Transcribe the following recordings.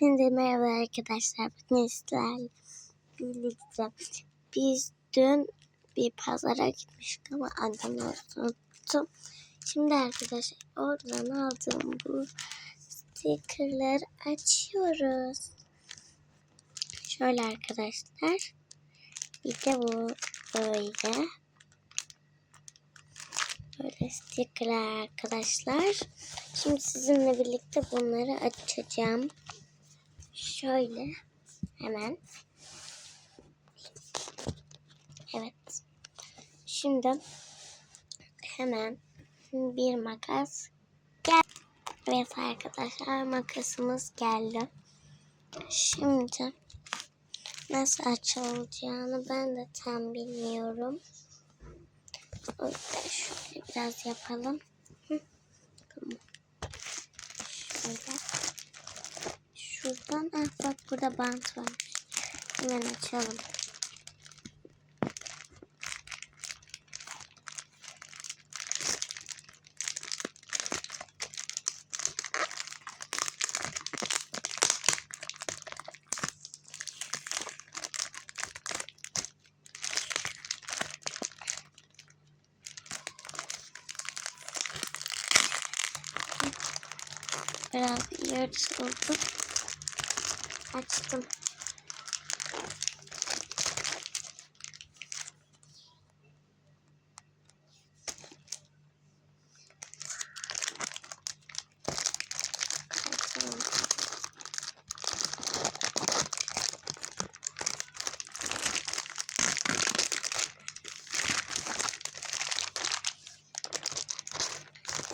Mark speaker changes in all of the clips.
Speaker 1: Hepinize merhaba arkadaşlar. Bugün sizlerle birlikte biz dün bir pazara gitmiştik ama adını unuttum. Şimdi arkadaşlar oradan aldığım bu stickerları açıyoruz. Şöyle arkadaşlar. Bir de bu böyle. Böyle stickerler arkadaşlar. Şimdi sizinle birlikte bunları açacağım. Şöyle hemen. Evet. Şimdi hemen bir makas gel. Evet arkadaşlar makasımız geldi. Şimdi nasıl açılacağını ben de tam bilmiyorum. O yüzden şöyle biraz yapalım. Şöyle. Şuradan ah bak burada bant var. Hemen açalım. Biraz yırtıldı. Açtım.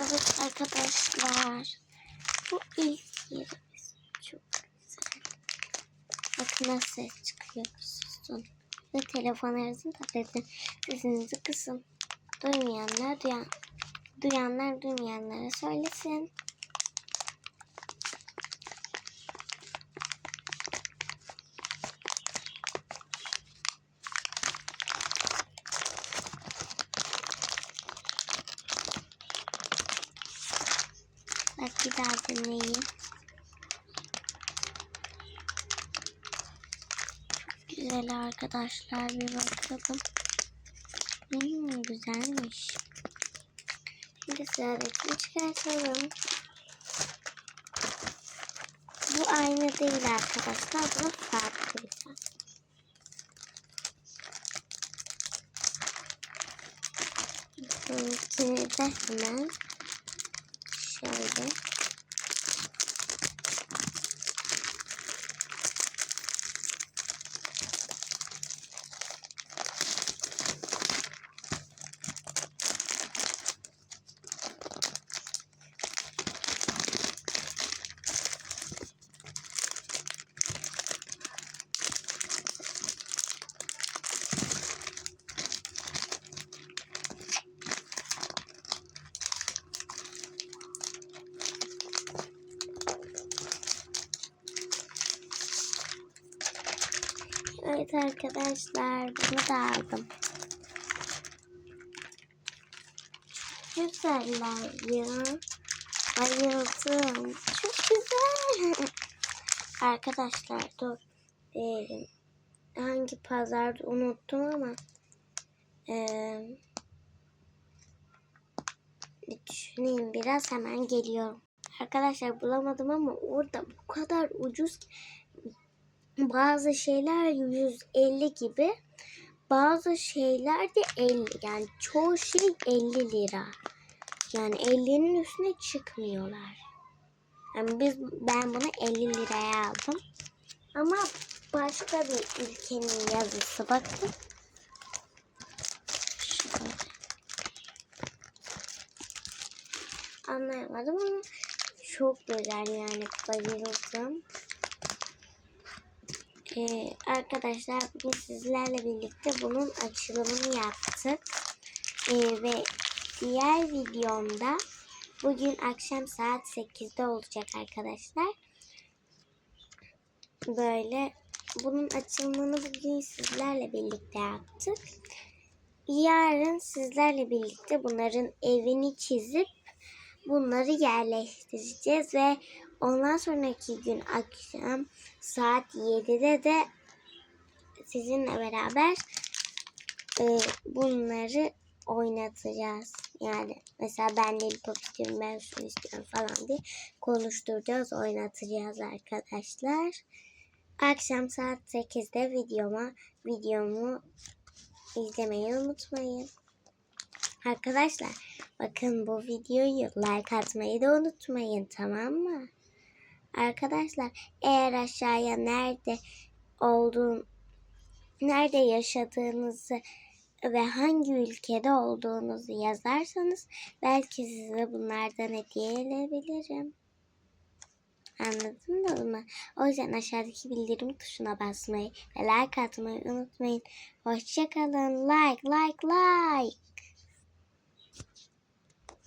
Speaker 1: Evet arkadaşlar. Bu ilk yerimiz. Bakın ses çıkıyor. Susun. Ve telefonlarınızın tabletin sesinizi kısın. Duymayanlar duyan, duyanlar duymayanlara söylesin. Bak bir daha dinleyin. Güzel arkadaşlar bir bakalım. Hmm, güzelmiş. Şimdi sıradakini çıkartalım. Bu aynı değil arkadaşlar. Bu farklı bir tane. Bununkini de hemen şöyle Evet arkadaşlar bunu da aldım. Güzeller ya. Bayıldım. Çok güzel. arkadaşlar dur. Ee, hangi pazarda unuttum ama ee, düşüneyim biraz hemen geliyorum. Arkadaşlar bulamadım ama orada bu kadar ucuz ki bazı şeyler 150 gibi bazı şeyler de 50 yani çoğu şey 50 lira. Yani 50'nin üstüne çıkmıyorlar. Yani biz ben bunu 50 liraya aldım. Ama başka bir ülkenin yazısı bakın. Şöyle. anlayamadım ama çok güzel yani bayıldım ee, arkadaşlar bugün sizlerle birlikte bunun açılımını yaptık. Ee, ve diğer videomda bugün akşam saat 8'de olacak arkadaşlar. Böyle bunun açılımını bugün sizlerle birlikte yaptık. Yarın sizlerle birlikte bunların evini çizip bunları yerleştireceğiz ve Ondan sonraki gün akşam saat 7'de de sizinle beraber e, bunları oynatacağız. Yani mesela ben lollipop istiyorum, ben şunu istiyorum falan diye konuşturacağız, oynatacağız arkadaşlar. Akşam saat 8'de videoma, videomu izlemeyi unutmayın. Arkadaşlar bakın bu videoyu like atmayı da unutmayın tamam mı? Arkadaşlar eğer aşağıya nerede olduğun nerede yaşadığınızı ve hangi ülkede olduğunuzu yazarsanız belki size bunlardan hediye edebilirim. Anladınız mı? O yüzden aşağıdaki bildirim tuşuna basmayı ve like atmayı unutmayın. Hoşçakalın. Like, like, like.